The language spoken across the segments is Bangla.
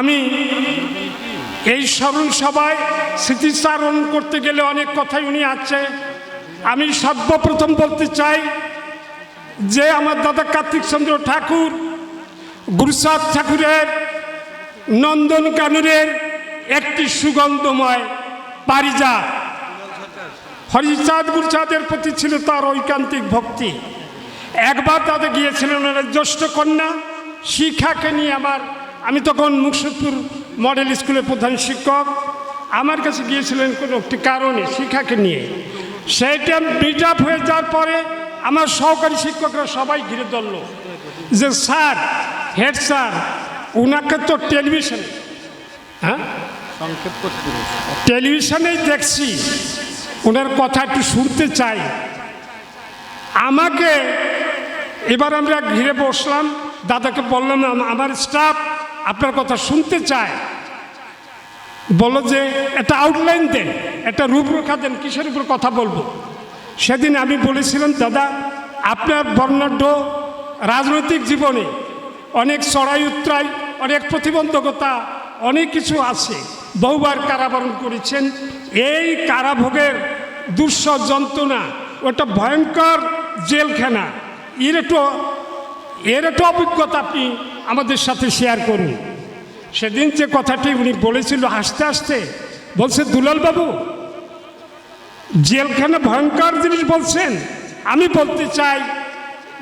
আমি এই স্মরণ সভায় স্মৃতিচারণ করতে গেলে অনেক কথাই উনি আছে। আমি সর্বপ্রথম বলতে চাই যে আমার দাদা কার্তিক চন্দ্র ঠাকুর, গুরুসাদ ঠাকুরের নন্দন কানুরের একটি সুগন্ধময় পারিজাত। হরিচাঁদ গুরুচাঁদের প্রতি ছিল তার ঐকান্তিক ভক্তি। একবার তাদের গিয়েছিলেন জ্যেষ্ঠ কন্যা শিখাকে নিয়ে আমার আমি তখন মুর্শিদপুর মডেল স্কুলের প্রধান শিক্ষক। আমার কাছে গিয়েছিলেন কোনো একটি কারণে শিক্ষাকে নিয়ে। সেইটা মিট আপ হয়ে যাওয়ার পরে আমার সহকারী শিক্ষকরা সবাই ঘিরে ধরল যে, স্যার, হেড স্যার ওনাকে তো টেলিভিশন হ্যাঁ। টেলিভিশনেই দেখছি ওনার কথা একটু শুনতে চাই। আমাকে এবার আমরা ঘিরে বসলাম, দাদাকে বললাম, আমার স্টাফ আপনার কথা শুনতে চায়, বলো যে একটা আউটলাইন দেন, একটা রূপরেখা দেন, কিসের উপর কথা বলব? সেদিন আমি বলেছিলাম, দাদা, আপনার বর্ণাঢ্য রাজনৈতিক জীবনে অনেক চড়াই উত্তরাই, অনেক প্রতিবন্ধকতা, অনেক কিছু আছে। বহুবার কারাবরণ করেছেন। এই কারাভোগের দুঃস যন্ত্রণা ওটা ভয়ঙ্কর জেলখানা। এর একটু এর একটা অভিজ্ঞতা আপনি আমাদের সাথে শেয়ার করুন। সেদিন যে কথাটি উনি বলেছিল হাসতে হাসতে, বলছে দুলালবাবু জেলখানা ভয়ঙ্কর জিনিস বলছেন। আমি বলতে চাই,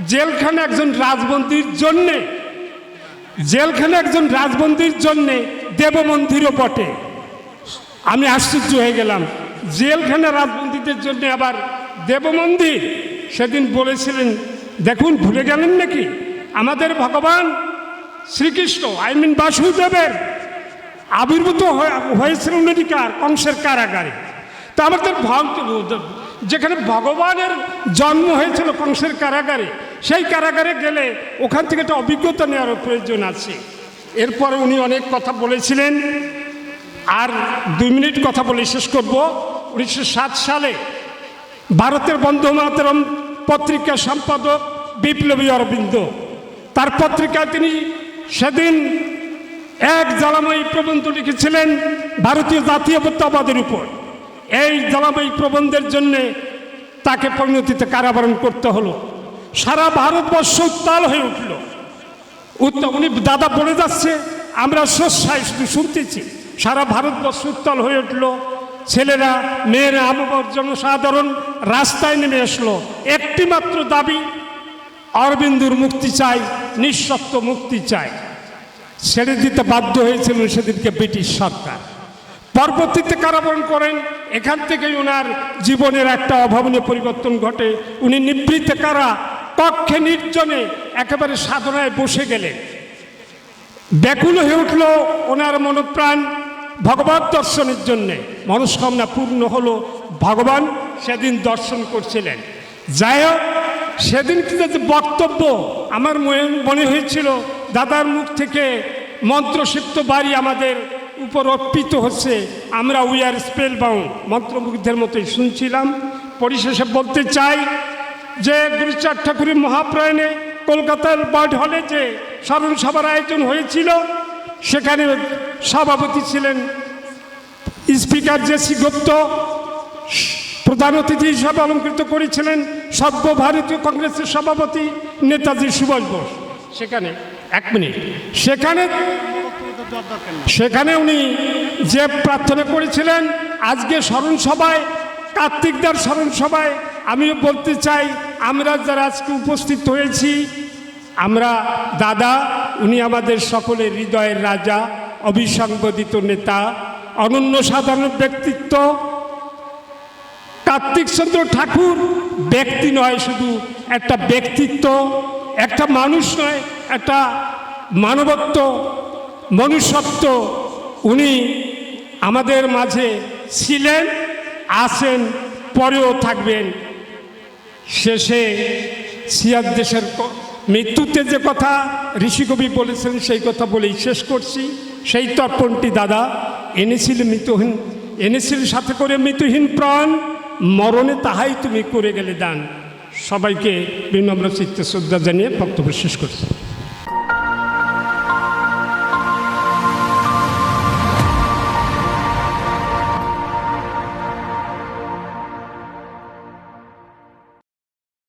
জেলখানা একজন রাজবন্দির জন্যে, জেলখানা একজন রাজবন্দির জন্যে দেবমন্দিরও বটে। আমি আশ্চর্য হয়ে গেলাম। জেলখানা রাজবন্দীদের জন্য আবার দেবমন্দির? সেদিন বলেছিলেন, দেখুন, ভুলে গেলেন নাকি? আমাদের ভগবান শ্রীকৃষ্ণ আই মিন বাসুদেবের আবির্ভূত হয়ে- হয়েছিল নদীকার কংসের কারাগারে। তা আমাদের যেখানে ভগবানের জন্ম হয়েছিল কংসের কারাগারে, সেই কারাগারে গেলে ওখান থেকে একটা অভিজ্ঞতা নেওয়ার প্রয়োজন আছে। এরপরে উনি অনেক কথা বলেছিলেন। আর দুই মিনিট কথা বলে শেষ করব। উনিশশো সাত সালে ভারতের বন্ধু মাতরম পত্রিকা সম্পাদক বিপ্লবী অরবিন্দ তার পত্রিকায় তিনি সেদিন এক জ্বালাময়ী প্রবন্ধ লিখেছিলেন, ভারতীয় জাতীয়তাবাদের উপর। এই জ্বালাময়ী প্রবন্ধের জন্যে তাকে পরিণতিতে কারাবরণ করতে হলো। সারা ভারতবর্ষ উত্তাল হয়ে উঠল। উত্তম উনি দাদা বলে যাচ্ছে, আমরা সস্যায় শুধু শুনতেছি। সারা ভারতবর্ষ উত্তাল হয়ে উঠল। ছেলেরা, মেয়েরা আমার জনসাধারণ রাস্তায় নেমে আসলো। একটি মাত্র দাবি অরবিন্দুর মুক্তি চাই নিঃশর্ত মুক্তি চাই। ছেড়ে দিতে বাধ্য হয়েছিল সেদিনকে ব্রিটিশ সরকার। পরবর্তীতে কারাবরণ করেন, এখান থেকেই ওনার জীবনের একটা অভাবনীয় পরিবর্তন ঘটে। উনি নিবৃত্তে কারা? কক্ষে নির্জনে একেবারে সাধনায় বসে গেলেন। ব্যাকুল হয়ে উঠল ওনার মনোপ্রাণ ভগবত দর্শনের জন্যে। মনস্কামনা পূর্ণ হলো। ভগবান সেদিন দর্শন করছিলেন। যাই হোক সেদিন যে বক্তব্য আমার মনে- হয়েছিল, দাদার মুখ থেকে মন্ত্রসিদ্ধ বাড়ি আমাদের উপর অর্পিত হচ্ছে। আমরা উই আর স্পেল বাউন্ড মন্ত্রমুগ্ধের মতোই শুনছিলাম। পরিশেষে বলতে চাই যে গুরুচার ঠাকুরের মহাপ্রয়াণে কলকাতার বার্ড হলে যে স্মরণ সভার আয়োজন হয়েছিল, সেখানে সভাপতি ছিলেন স্পিকার জেসি গুপ্ত। প্রধান অতিথি হিসাবে অলঙ্কৃত করেছিলেন সর্বভারতীয় কংগ্রেসের সভাপতি নেতাজি সুভাষ বোস। সেখানে, এক মিনিট। সেখানে সেখানে উনি যে প্রার্থনা করেছিলেন, আজকে স্মরণ সভায় কার্তিকদার স্মরণ সভায় আমিও বলতে চাই, আমরা যারা আজকে উপস্থিত হয়েছি, আমরা দাদা, উনি আমাদের সকলের হৃদয়ের রাজা অবিসংবাদিত নেতা, অনন্য সাধারণ ব্যক্তিত্ব কার্তিক চন্দ্র ঠাকুর ব্যক্তি নয় শুধু, একটা ব্যক্তিত্ব, একটা মানুষ নয়, একটা মানবত্ব, মনুষ্যত্ব। উনি আমাদের মাঝে ছিলেন, আছেন, পরেও থাকবেন। শেষে সিয়াদ দেশের মৃত্যুতে যে কথা ঋষিকবি বলেছেন, সেই কথা বলেই শেষ করছি। সেই তর্পণটি দাদা, এনেছিল মৃতহীন এনেছিল সাথে করে মৃতহীন প্রাণ। মরণে তাহাই তুমি করে গেলে দান। সবাইকে বিনম্র চিত্তে শ্রদ্ধা জানিয়ে বক্তব্য শেষ করছি।